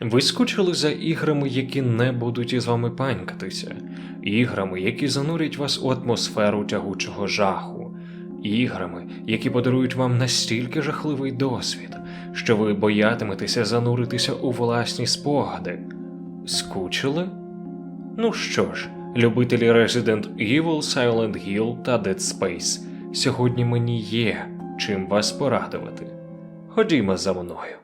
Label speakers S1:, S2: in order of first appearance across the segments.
S1: Ви скучили за іграми, які не будуть із вами панькатися, іграми, які занурять вас у атмосферу тягучого жаху, іграми, які подарують вам настільки жахливий досвід, що ви боятиметеся зануритися у власні спогади. Скучили? Ну що ж, любителі Resident Evil, Silent Hill та Dead Space, сьогодні мені є чим вас порадувати. Ходімо за мною.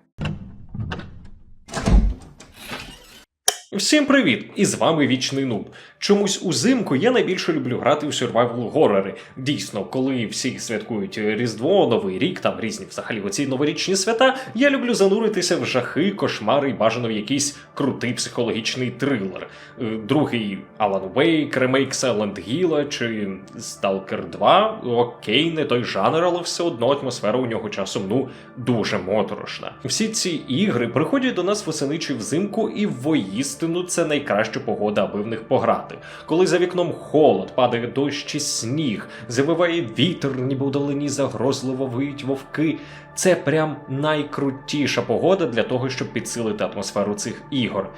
S1: Всім привіт! І з вами вічний нуб. Чомусь узимку я найбільше люблю грати в survival горори. Дійсно, коли всі святкують Різдво, Новий рік, там різні взагалі оці новорічні свята, я люблю зануритися в жахи, кошмари і бажано в якийсь крутий психологічний трилер. Е, Другий Alan Wake, ремейк Silent Hill чи Stalker 2. Окей, не той жанр, але все одно атмосфера у нього часом ну дуже моторошна. Всі ці ігри приходять до нас восени чи взимку, і воїстину це найкраща погода, аби в них пограти. Коли за вікном холод, падає дощ чи сніг, завиває вітер, ніби долині загрозливо виють вовки. Це прям найкрутіша погода для того, щоб підсилити атмосферу цих ігор.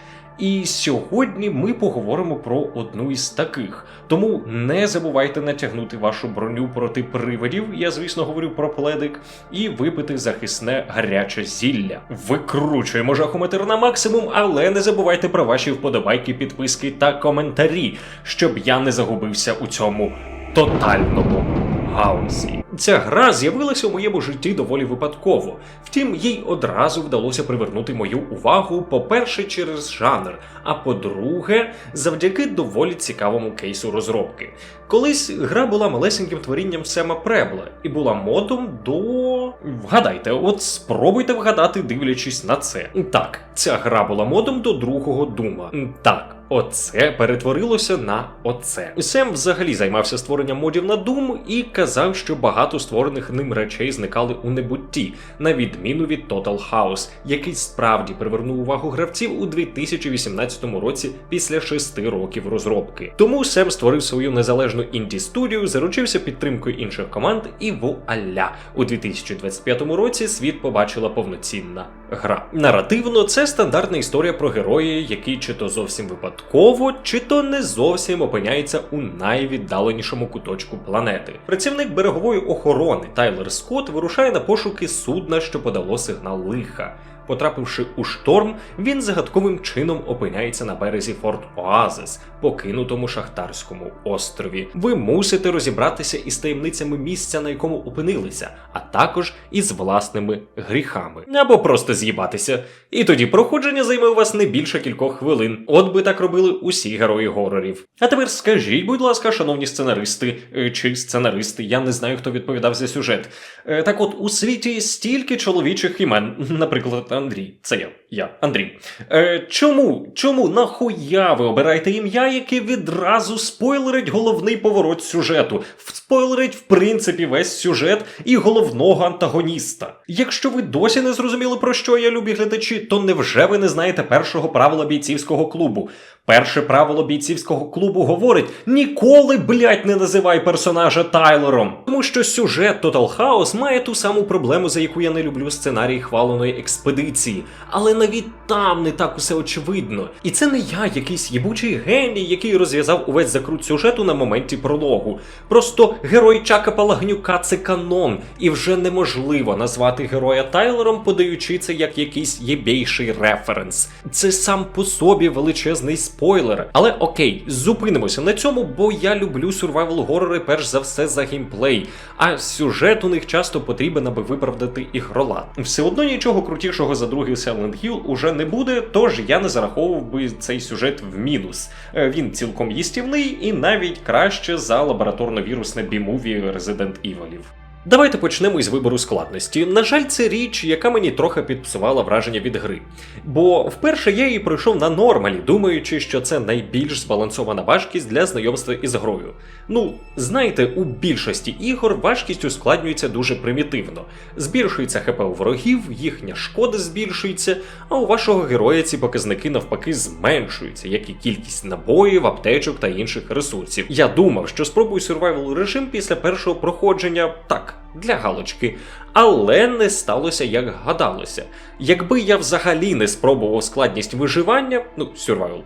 S1: І сьогодні ми поговоримо про одну із таких. Тому не забувайте натягнути вашу броню проти привидів, я звісно говорю про пледик, і випити захисне гаряче зілля. Викручуємо жахометр на максимум, але не забувайте про ваші вподобайки, підписки та коментарі, щоб я не загубився у цьому тотальному гаусі. Ця гра з'явилася у моєму житті доволі випадково. Втім, їй одразу вдалося привернути мою увагу, по-перше, через жанр, а по-друге, завдяки доволі цікавому кейсу розробки. Колись гра була малесеньким творінням Сема Пребла і була модом до. Вгадайте, от спробуйте вгадати, дивлячись на це. Так, ця гра була модом до другого дума. Так. Оце перетворилося на оце. Сем взагалі займався створенням модів на Doom і казав, що багато створених ним речей зникали у небутті, на відміну від Total House, який справді привернув увагу гравців у 2018 році після шести років розробки. Тому Сем створив свою незалежну інді студію, заручився підтримкою інших команд, і вуаля! У 2025 році світ побачила повноцінна гра. Наративно, це стандартна історія про героя, який чи то зовсім випадково, чи то не зовсім опиняється у найвіддаленішому куточку планети. Працівник берегової охорони Тайлер Скотт вирушає на пошуки судна, що подало сигнал лиха. Потрапивши у шторм, він загадковим чином опиняється на березі Форт Оазис, покинутому шахтарському острові. Ви мусите розібратися із таємницями місця, на якому опинилися, а також із власними гріхами. Або просто з'їбатися. І тоді проходження займе у вас не більше кількох хвилин. От би так робили усі герої горорів. А тепер скажіть, будь ласка, шановні сценаристи е, чи сценаристи, я не знаю, хто відповідав за сюжет. Е, Так от у світі стільки чоловічих імен, наприклад, Андрій, це я, я, Андрій. Е, чому, чому нахуя ви обираєте ім'я, яке відразу спойлерить головний поворот сюжету, спойлерить в принципі весь сюжет і головного антагоніста? Якщо ви досі не зрозуміли про що я, любі глядачі, то невже ви не знаєте першого правила бійцівського клубу? Перше правило бійцівського клубу говорить: ніколи, блять, не називай персонажа Тайлером. Тому що сюжет Total House має ту саму проблему, за яку я не люблю сценарій хваленої експедиції. Але навіть там не так усе очевидно. І це не я, якийсь єбучий геній, який розв'язав увесь закрут сюжету на моменті прологу. Просто герой Чака Палагнюка це канон, і вже неможливо назвати героя Тайлером, подаючи це як якийсь єбейший референс. Це сам по собі величезний спойлер. Але окей, зупинимося на цьому, бо я люблю survival горори перш за все за геймплей. А сюжет у них часто потрібен, аби виправдати ігролад. Все одно нічого крутішого за другий Silent Hill уже не буде, тож я не зараховував би цей сюжет в мінус. Е, Він цілком їстівний і навіть краще за лабораторно-вірусне бімуві Resident Evil. Давайте почнемо із вибору складності. На жаль, це річ, яка мені трохи підпсувала враження від гри. Бо вперше я її пройшов на нормалі, думаючи, що це найбільш збалансована важкість для знайомства із грою. Ну, знаєте, у більшості ігор важкість ускладнюється дуже примітивно. Збільшується ХП у ворогів, їхня шкода збільшується, а у вашого героя ці показники навпаки зменшуються, як і кількість набоїв, аптечок та інших ресурсів. Я думав, що спробую survival режим після першого проходження так для галочки. Але не сталося, як гадалося. Якби я взагалі не спробував складність виживання, ну, survival,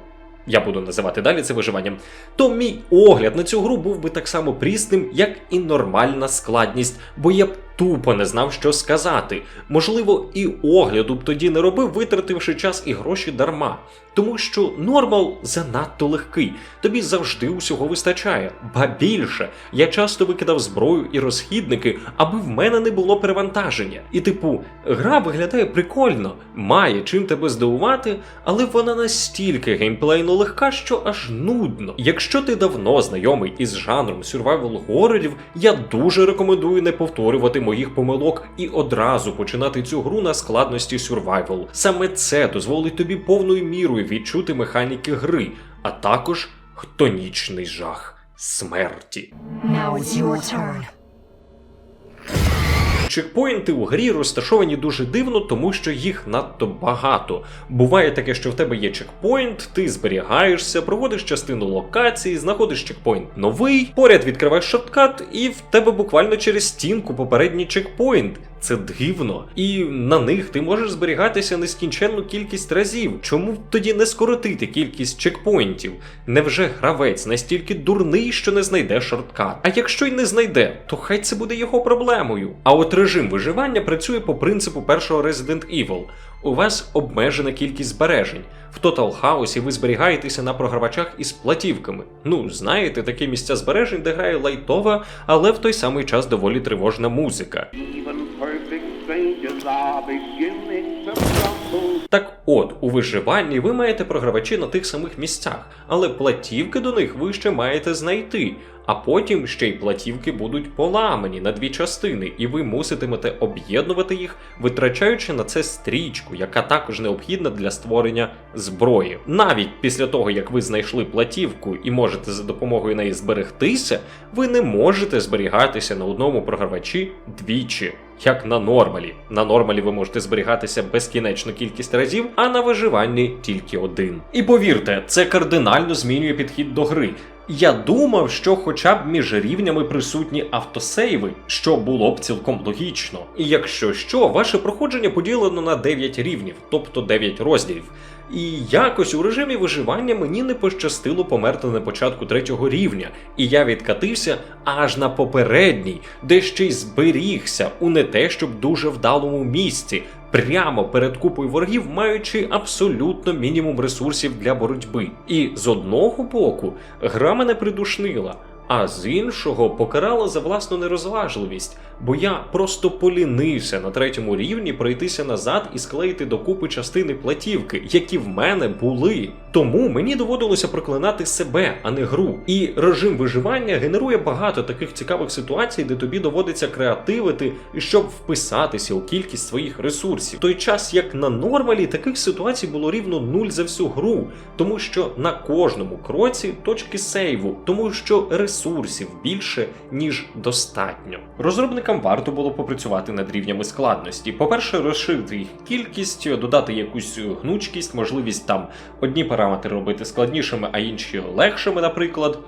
S1: я буду називати далі це виживанням, то мій огляд на цю гру був би так само прісним, як і нормальна складність, бо я б тупо не знав, що сказати. Можливо, і огляду б тоді не робив, витративши час і гроші дарма. Тому що нормал занадто легкий, тобі завжди усього вистачає. Ба більше, я часто викидав зброю і розхідники, аби в мене не було перевантаження. І типу, гра виглядає прикольно, має чим тебе здивувати, але вона настільки геймплейно легка, що аж нудно. Якщо ти давно знайомий із жанром survival горорів, я дуже рекомендую не повторювати моїх помилок і одразу починати цю гру на складності survival. Саме це дозволить тобі повною мірою відчути механіки гри, а також хтонічний жах смерті.
S2: Now it's your turn.
S1: Чекпоінти у грі розташовані дуже дивно, тому що їх надто багато. Буває таке, що в тебе є чекпоінт, ти зберігаєшся, проводиш частину локації, знаходиш чекпоінт новий, поряд відкриваєш шорткат, і в тебе буквально через стінку попередній чекпоінт. Це дивно, і на них ти можеш зберігатися нескінченну кількість разів. Чому тоді не скоротити кількість чекпоінтів? Невже гравець настільки дурний, що не знайде шорткат? А якщо й не знайде, то хай це буде його проблемою. А от режим виживання працює по принципу першого Resident Evil. У вас обмежена кількість збережень. В Total House ви зберігаєтеся на програвачах із платівками. Ну, знаєте, такі місця збережень, де грає лайтова, але в той самий час доволі тривожна музика. Так от, у виживанні ви маєте програвачі на тих самих місцях, але платівки до них ви ще маєте знайти. А потім ще й платівки будуть поламані на дві частини, і ви муситимете об'єднувати їх, витрачаючи на це стрічку, яка також необхідна для створення зброї. Навіть після того, як ви знайшли платівку і можете за допомогою неї зберегтися, ви не можете зберігатися на одному програвачі двічі. Як на нормалі. На нормалі ви можете зберігатися безкінечну кількість разів, а на виживанні тільки один. І повірте, це кардинально змінює підхід до гри. Я думав, що хоча б між рівнями присутні автосейви, що було б цілком логічно. І якщо що, ваше проходження поділено на 9 рівнів, тобто 9 розділів. І якось у режимі виживання мені не пощастило померти на початку третього рівня, і я відкатився аж на попередній, де ще й зберігся у не те, щоб дуже вдалому місці, прямо перед купою ворогів, маючи абсолютно мінімум ресурсів для боротьби. І з одного боку, гра мене придушнила. А з іншого покарала за власну нерозважливість, бо я просто полінився на третьому рівні пройтися назад і склеїти докупи частини платівки, які в мене були. Тому мені доводилося проклинати себе, а не гру. І режим виживання генерує багато таких цікавих ситуацій, де тобі доводиться креативити, щоб вписатися у кількість своїх ресурсів. Той час як на нормалі таких ситуацій було рівно нуль за всю гру, тому що на кожному кроці точки сейву, тому що ресурсів більше ніж достатньо. Розробникам варто було попрацювати над рівнями складності. По-перше, розширити їх кількість, додати якусь гнучкість, можливість там одні параметри робити складнішими, а інші легшими, наприклад.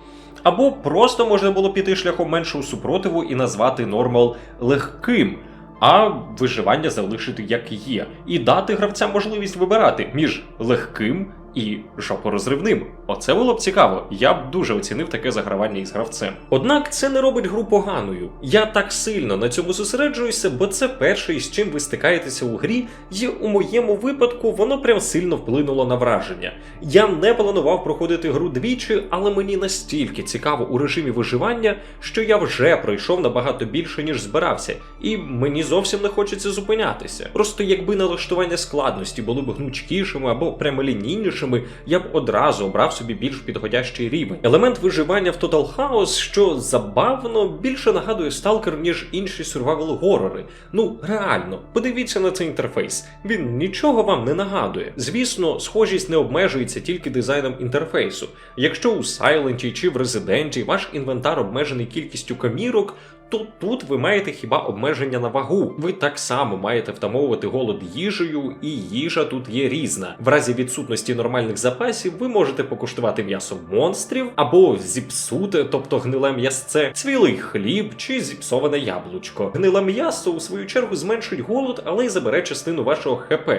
S1: Або просто можна було піти шляхом меншого супротиву і назвати нормал легким, а виживання залишити як є, і дати гравцям можливість вибирати між легким і жопорозривним. Оце було б цікаво. Я б дуже оцінив таке загравання із гравцем. Однак це не робить гру поганою. Я так сильно на цьому зосереджуюся, бо це перше, з чим ви стикаєтеся у грі, і у моєму випадку воно прям сильно вплинуло на враження. Я не планував проходити гру двічі, але мені настільки цікаво у режимі виживання, що я вже пройшов набагато більше, ніж збирався, і мені зовсім не хочеться зупинятися. Просто якби налаштування складності були б гнучкішими або прямолінійнішими, я б одразу обрав собі більш підходящий рівень. Елемент виживання в Total House, що забавно, більше нагадує сталкер, ніж інші survival горори. Ну реально, подивіться на цей інтерфейс. Він нічого вам не нагадує. Звісно, схожість не обмежується тільки дизайном інтерфейсу. Якщо у Silent чи в Resident ваш інвентар обмежений кількістю камірок, то тут ви маєте хіба обмеження на вагу. Ви так само маєте втамовувати голод їжею, і їжа тут є різна. В разі відсутності нормальних запасів ви можете покуштувати м'ясо монстрів або зіпсуте, тобто гниле м'ясце, цвілий хліб чи зіпсоване яблучко. Гниле м'ясо у свою чергу зменшить голод, але й забере частину вашого ХП.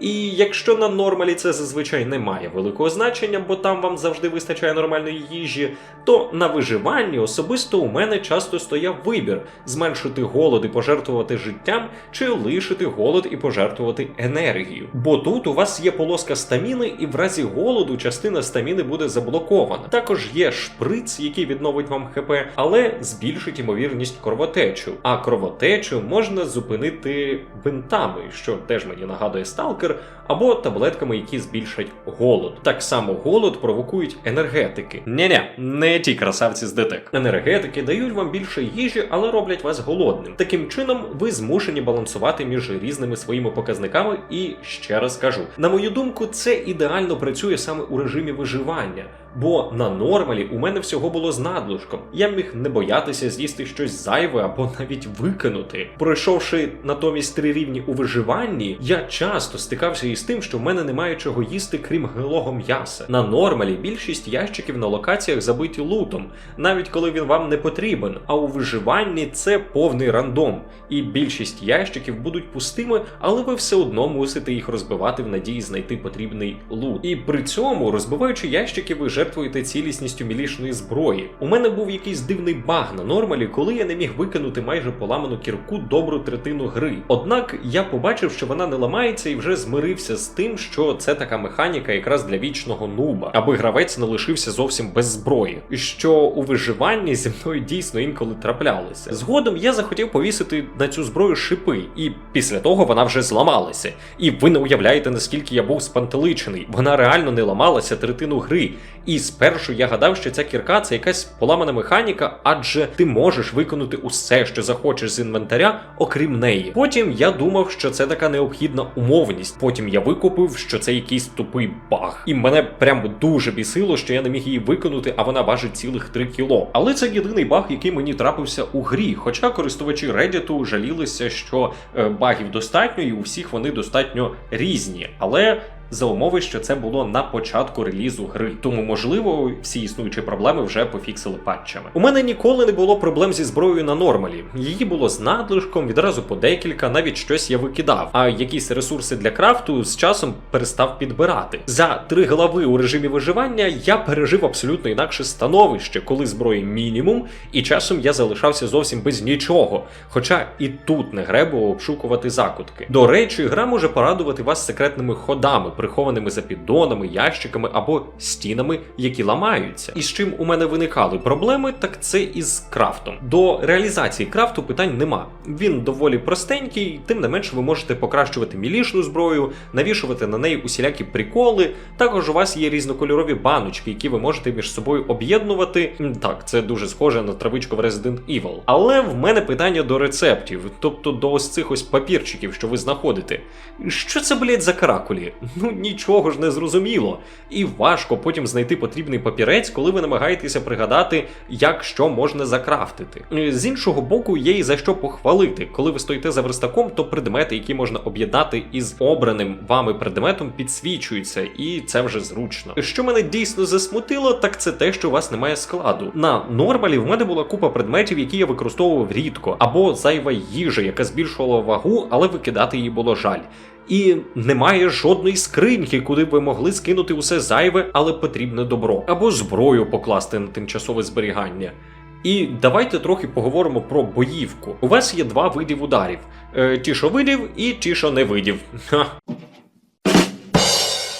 S1: І якщо на нормалі це зазвичай не має великого значення, бо там вам завжди вистачає нормальної їжі, то на виживанні особисто у мене часто стояв вибір зменшити голод і пожертвувати життям, чи лишити голод і пожертвувати енергію. Бо тут у вас є полоска стаміни, і в разі голоду частина стаміни буде заблокована. Також є шприц, який відновить вам ХП, але збільшить ймовірність кровотечу. А кровотечу можна зупинити бинтами, що теж мені нагадує сталкер, або таблетками, які збільшать голод. Так само голод провокують енергетики. Ні-ні, не ті красавці з ДТЕК. Енергетики дають вам більше їжі, але роблять вас голодним. Таким чином, ви змушені балансувати між різними своїми показниками. І ще раз кажу, на мою думку, це ідеально працює саме у режимі виживання. Бо на нормалі у мене всього було з надлишком. Я міг не боятися з'їсти щось зайве або навіть викинути. Пройшовши натомість три рівні у виживанні, я часто стикався із тим, що в мене немає чого їсти, крім гнилого м'яса. На нормалі більшість ящиків на локаціях забиті лутом, навіть коли він вам не потрібен. А у виживанні це повний рандом, і більшість ящиків будуть пустими, але ви все одно мусите їх розбивати в надії знайти потрібний лут. І при цьому, розбиваючи ящики, ви жертвуєте цілісністю мілішної зброї. У мене був якийсь дивний баг на нормалі, коли я не міг викинути майже поламану кірку добру третину гри. Однак я побачив, що вона не ламається і вже змирився з тим, що це така механіка якраз для вічного нуба, аби гравець не лишився зовсім без зброї. І Що у виживанні зі мною дійсно інколи траплялося. Згодом я захотів повісити на цю зброю шипи, і після того вона вже зламалася. І ви не уявляєте, наскільки я був спантеличений. Вона реально не ламалася третину гри. І спершу я гадав, що ця кірка це якась поламана механіка, адже ти можеш виконати усе, що захочеш з інвентаря, окрім неї. Потім я думав, що це така необхідна умовність. Потім я викупив, що це якийсь тупий баг. І мене прям дуже бісило, що я не міг її виконати, а вона важить цілих 3 кіло. Але це єдиний баг, який мені трапився у грі. Хоча користувачі Reddit жалілися, що е, багів достатньо, і у всіх вони достатньо різні. Але за умови, що це було на початку релізу гри. Тому, можливо, всі існуючі проблеми вже пофіксили патчами. У мене ніколи не було проблем зі зброєю на нормалі. Її було з надлишком, відразу по декілька, навіть щось я викидав. А якісь ресурси для крафту з часом перестав підбирати. За три глави у режимі виживання я пережив абсолютно інакше становище, коли зброї мінімум, і часом я залишався зовсім без нічого. Хоча і тут не гребував обшукувати закутки. До речі, гра може порадувати вас секретними ходами, прихованими за піддонами, ящиками або стінами, які ламаються. І з чим у мене виникали проблеми, так це із крафтом. До реалізації крафту питань нема. Він доволі простенький, тим не менш ви можете покращувати мілішну зброю, навішувати на неї усілякі приколи. Також у вас є різнокольорові баночки, які ви можете між собою об'єднувати. Так, це дуже схоже на травичку в Resident Evil. Але в мене питання до рецептів, тобто до ось цих ось папірчиків, що ви знаходите. Що це, блять, за каракулі? Ну нічого ж не зрозуміло. І важко потім знайти потрібний папірець, коли ви намагаєтеся пригадати, як що можна закрафтити. З іншого боку, є і за що похвалити. Коли ви стоїте за верстаком, то предмети, які можна об'єднати із обраним вами предметом, підсвічуються, і це вже зручно. Що мене дійсно засмутило, так це те, що у вас немає складу. На нормалі в мене була купа предметів, які я використовував рідко, або зайва їжа, яка збільшувала вагу, але викидати її було жаль. І немає жодної скриньки, куди ви могли скинути усе зайве, але потрібне добро, або зброю покласти на тимчасове зберігання. І давайте трохи поговоримо про боївку. У вас є два видів ударів: е, ті, що видів, і ті,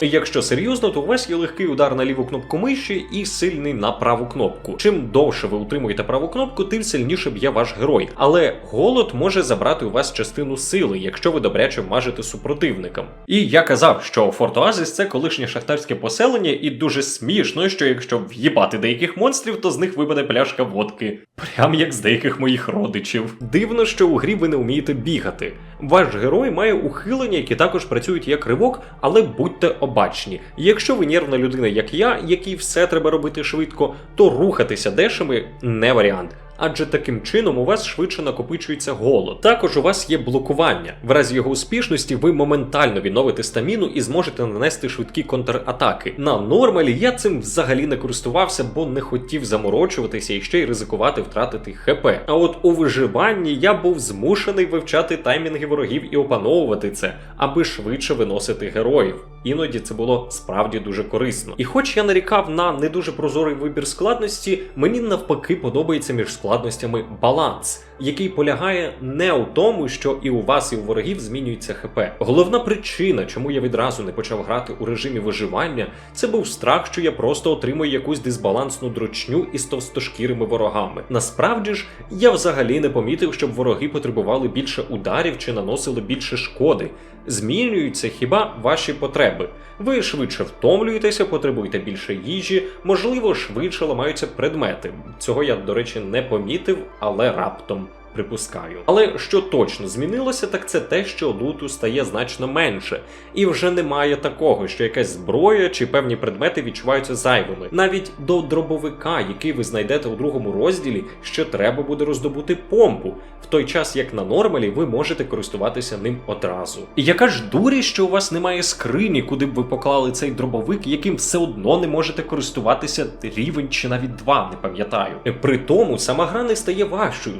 S1: Якщо серйозно, то у вас є легкий удар на ліву кнопку миші і сильний на праву кнопку. Чим довше ви утримуєте праву кнопку, тим сильніше б'є ваш герой. Але голод може забрати у вас частину сили, якщо ви добряче вмажете супротивникам. І я казав, що Форт Оазис це колишнє шахтарське поселення, і дуже смішно, що якщо в'їбати деяких монстрів, то з них випаде пляшка водки. Прям як з деяких моїх родичів. Дивно, що у грі ви не вмієте бігати. Ваш герой має ухилення, які також працюють як ривок, але будьте обачні. Якщо ви нервна людина, як я, якій все треба робити швидко, то рухатися дешами не варіант. Адже таким чином у вас швидше накопичується голод. Також у вас є блокування. В разі його успішності ви моментально відновите стаміну і зможете нанести швидкі контратаки. На нормалі я цим взагалі не користувався, бо не хотів заморочуватися і ще й ризикувати втратити ХП. А от у виживанні я був змушений вивчати таймінги ворогів і опановувати це, аби швидше виносити героїв. Іноді це було справді дуже корисно. І хоч я нарікав на не дуже прозорий вибір складності, мені навпаки подобається між складностями баланс, який полягає не у тому, що і у вас, і у ворогів змінюється ХП. Головна причина, чому я відразу не почав грати у режимі виживання, це був страх, що я просто отримую якусь дисбалансну дрочню із товстошкірими ворогами. Насправді ж, я взагалі не помітив, щоб вороги потребували більше ударів чи наносили більше шкоди. Змінюються хіба ваші потреби. Ви швидше втомлюєтеся, потребуєте більше їжі, можливо, швидше ламаються предмети. Цього я, до речі, не помітив, але раптом. Припускаю. Але що точно змінилося, так це те, що луту стає значно менше, і вже немає такого, що якась зброя чи певні предмети відчуваються зайвими. Навіть до дробовика, який ви знайдете у другому розділі, ще треба буде роздобути помпу, в той час як на нормалі ви можете користуватися ним одразу. Яка ж дурість, що у вас немає скрині, куди б ви поклали цей дробовик, яким все одно не можете користуватися рівень чи навіть два, не пам'ятаю. При тому сама гра не стає важчою,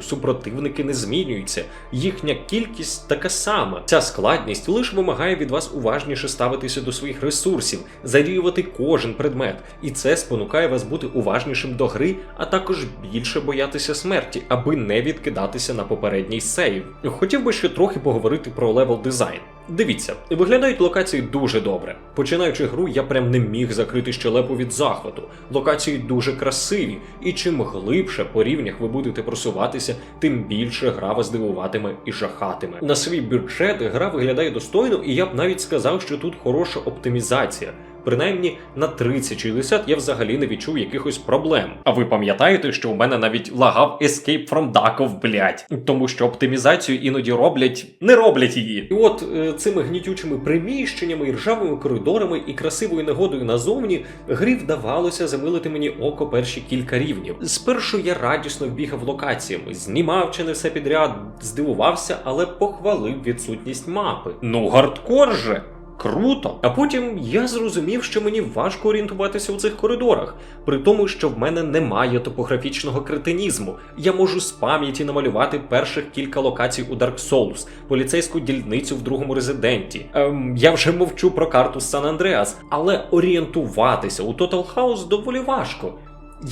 S1: супротивники не змінюються, їхня кількість така сама. Ця складність лише вимагає від вас уважніше ставитися до своїх ресурсів, задіювати кожен предмет, і це спонукає вас бути уважнішим до гри, а також більше боятися смерті, аби не відкидатися на попередній сейв. Хотів би ще трохи поговорити про левел дизайн. Дивіться, виглядають локації дуже добре. Починаючи гру, я прям не міг закрити щелепу від захвату. Локації дуже красиві, і чим глибше по рівнях ви будете просуватися, тим більше гра вас дивуватиме і жахатиме. На свій бюджет гра виглядає достойно, і я б навіть сказав, що тут хороша оптимізація. Принаймні на 30-60 я взагалі не відчув якихось проблем. А ви пам'ятаєте, що у мене навіть лагав Escape from Duckov, блять, тому що оптимізацію іноді роблять, не роблять її. І от е, цими гнітючими приміщеннями, ржавими коридорами і красивою негодою назовні грі вдавалося замилити мені око перші кілька рівнів. Спершу я радісно вбігав локаціями, знімав чи не все підряд, здивувався, але похвалив відсутність мапи. Ну, гардкор же! Круто! А потім я зрозумів, що мені важко орієнтуватися у цих коридорах, при тому, що в мене немає топографічного кретинізму. Я можу з пам'яті намалювати перших кілька локацій у Dark Souls, поліцейську дільницю в другому резиденті. Ем, я вже мовчу про карту Сан Андреас, але орієнтуватися у Total House доволі важко.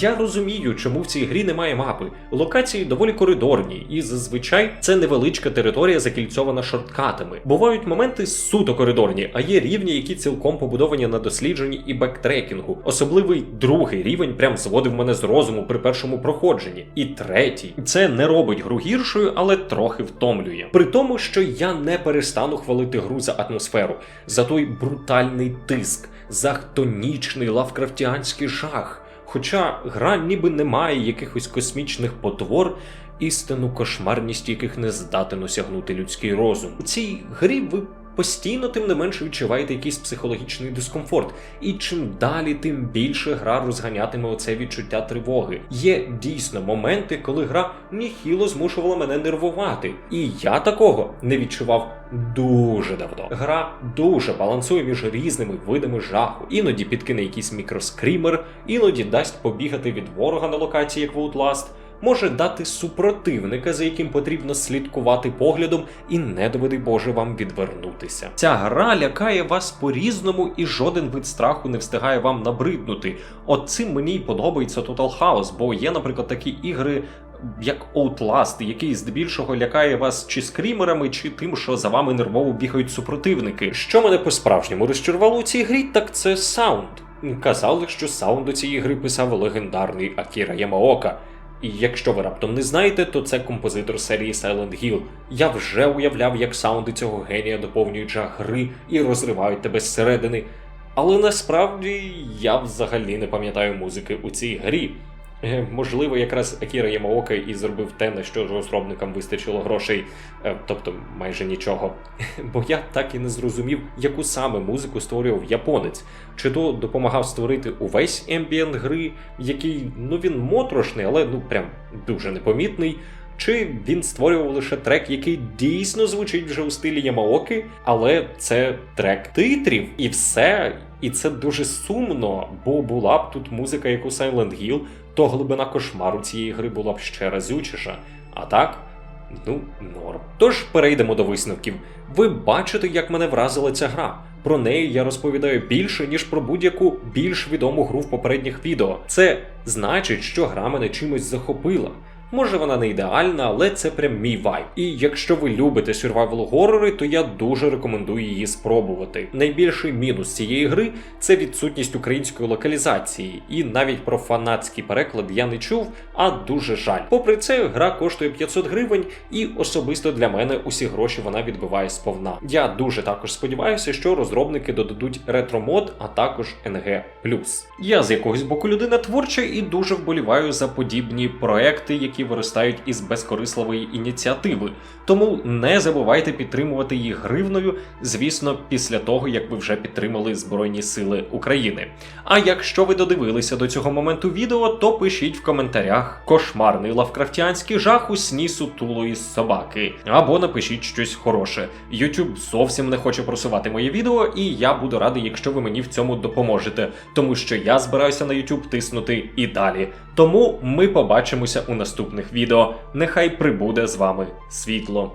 S1: Я розумію, чому в цій грі немає мапи. Локації доволі коридорні, і зазвичай це невеличка територія, закільцьована шорткатами. Бувають моменти суто коридорні, а є рівні, які цілком побудовані на дослідженні і бектрекінгу. Особливий другий рівень прям зводив мене з розуму при першому проходженні. І третій це не робить гру гіршою, але трохи втомлює. При тому, що я не перестану хвалити гру за атмосферу, за той брутальний тиск, за хтонічний лавкрафтіанський жах. Хоча гра ніби не має якихось космічних потвор, істинну кошмарність яких не здатен осягнути людський розум. У цій грі ви постійно, тим не менше, відчуваєте якийсь психологічний дискомфорт, і чим далі, тим більше гра розганятиме оце відчуття тривоги. Є дійсно моменти, коли гра ніхіло змушувала мене нервувати, і я такого не відчував дуже давно. Гра дуже балансує між різними видами жаху. Іноді підкине якийсь мікроскрімер, іноді дасть побігати від ворога на локації, як в Outlast, може дати супротивника, за яким потрібно слідкувати поглядом, і не доведи Боже вам відвернутися. Ця гра лякає вас по-різному, і жоден вид страху не встигає вам набриднути. От цим мені й подобається Total House, бо є, наприклад, такі ігри. Як Outlast, який здебільшого лякає вас чи скрімерами, чи тим, що за вами нервово бігають супротивники. Що мене по-справжньому розчарувало у цій грі, так це саунд. Казали, що саунд до цієї гри писав легендарний Акіра Ямаока. І якщо ви раптом не знаєте, то це композитор серії Silent Hill. Я вже уявляв, як саунди цього генія доповнюють жах гри і розривають тебе зсередини. Але насправді я взагалі не пам'ятаю музики у цій грі. Е, Можливо, якраз Акіра Ямаока і зробив те, на що розробникам вистачило грошей, е, тобто майже нічого. Бо я так і не зрозумів, яку саме музику створював японець. Чи то допомагав створити увесь ембієнт гри, який ну він моторошний, але ну прям дуже непомітний. Чи він створював лише трек, який дійсно звучить вже у стилі Ямаоки, але це трек титрів і все. І це дуже сумно, бо була б тут музика, як у Silent Hill, то глибина кошмару цієї гри була б ще разючіша. А так, ну, норм. Тож перейдемо до висновків. Ви бачите, як мене вразила ця гра. Про неї я розповідаю більше, ніж про будь-яку більш відому гру в попередніх відео. Це значить, що гра мене чимось захопила. Може вона не ідеальна, але це прям мій вайб. І якщо ви любите survival горори, то я дуже рекомендую її спробувати. Найбільший мінус цієї гри це відсутність української локалізації, і навіть про фанатський переклад я не чув, а дуже жаль. Попри це, гра коштує 500 гривень, і особисто для мене усі гроші вона відбиває сповна. Я дуже також сподіваюся, що розробники додадуть ретро-мод, а також NG+. Я з якогось боку людина творча і дуже вболіваю за подібні проекти, які виростають із безкорисливої ініціативи. Тому не забувайте підтримувати їх гривною, звісно, після того як ви вже підтримали Збройні Сили України. А якщо ви додивилися до цього моменту відео, то пишіть в коментарях кошмарний лавкрафтіанський жах у сні сутулої собаки. Або напишіть щось хороше. YouTube зовсім не хоче просувати моє відео, і я буду радий, якщо ви мені в цьому допоможете, тому що я збираюся на YouTube тиснути і далі. Тому ми побачимося у наступних відео. Нехай прибуде з вами світло.